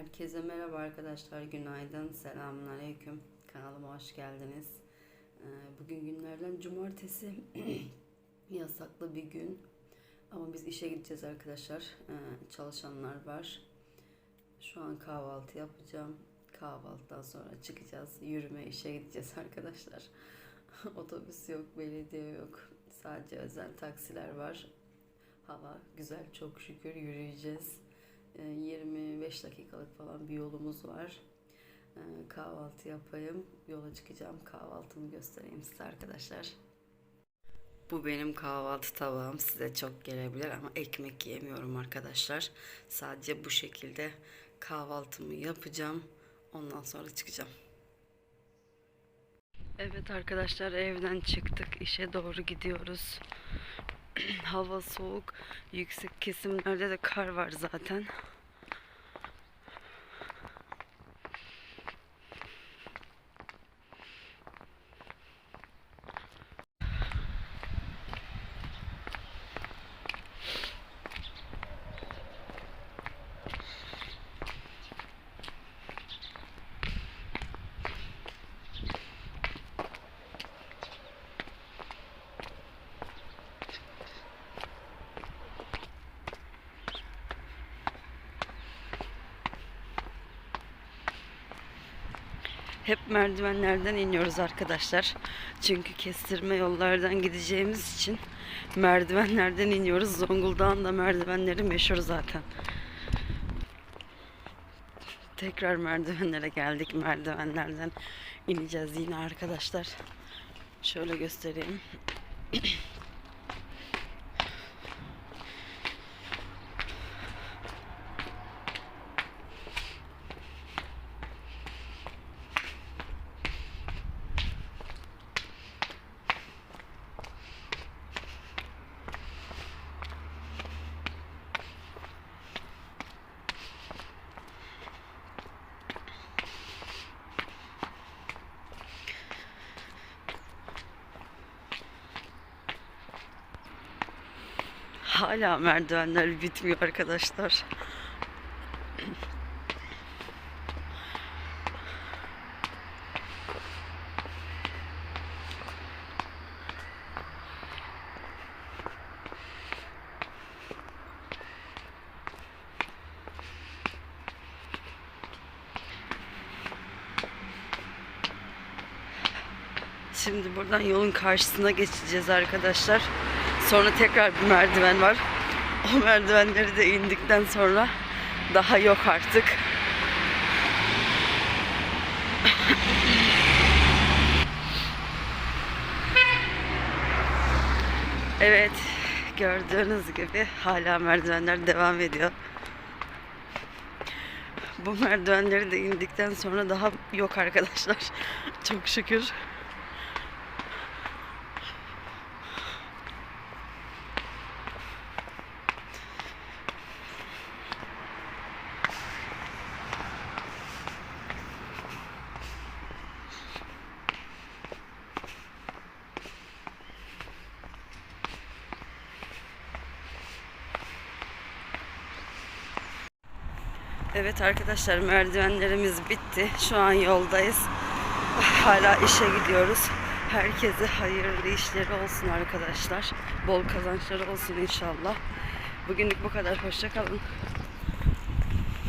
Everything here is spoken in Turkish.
Herkese merhaba arkadaşlar, günaydın, selamünaleyküm. Kanalıma hoş geldiniz. Ee, Bugün günlerden cumartesi yasaklı bir gün. Ama biz işe gideceğiz arkadaşlar. Ee, Çalışanlar var. Şu an kahvaltı yapacağım. Kahvaltıdan sonra çıkacağız. Yürüme işe gideceğiz arkadaşlar. Otobüs yok, belediye yok. Sadece özel taksiler var. Hava güzel çok şükür yürüyeceğiz. Ee, 25 dakikalık falan bir yolumuz var. Ee, Kahvaltı yapayım. Yola çıkacağım. Kahvaltımı göstereyim size arkadaşlar. Bu benim kahvaltı tabağım. Size çok gelebilir ama ekmek yemiyorum arkadaşlar. Sadece bu şekilde kahvaltımı yapacağım. Ondan sonra çıkacağım. Evet arkadaşlar evden çıktık. İşe doğru gidiyoruz. Hava soğuk. Yüksek kesimlerde de kar var zaten. Hep merdivenlerden iniyoruz arkadaşlar. Çünkü kestirme yollardan gideceğimiz için merdivenlerden iniyoruz. Zonguldak'ın da merdivenleri meşhur zaten. Tekrar merdivenlere geldik. Merdivenlerden ineceğiz yine arkadaşlar. Şöyle göstereyim. Hala merdivenler bitmiyor arkadaşlar. Şimdi buradan yolun karşısına geçeceğiz arkadaşlar. Sonra tekrar bir merdiven var. O merdivenleri de indikten sonra daha yok artık. Evet, gördüğünüz gibi hala merdivenler devam ediyor. Bu merdivenleri de indikten sonra daha yok arkadaşlar. Çok şükür. Evet arkadaşlar merdivenlerimiz bitti. Şu an yoldayız. Hala işe gidiyoruz. Herkese hayırlı işleri olsun arkadaşlar. Bol kazançları olsun inşallah. Bugünlük bu kadar. Hoşçakalın.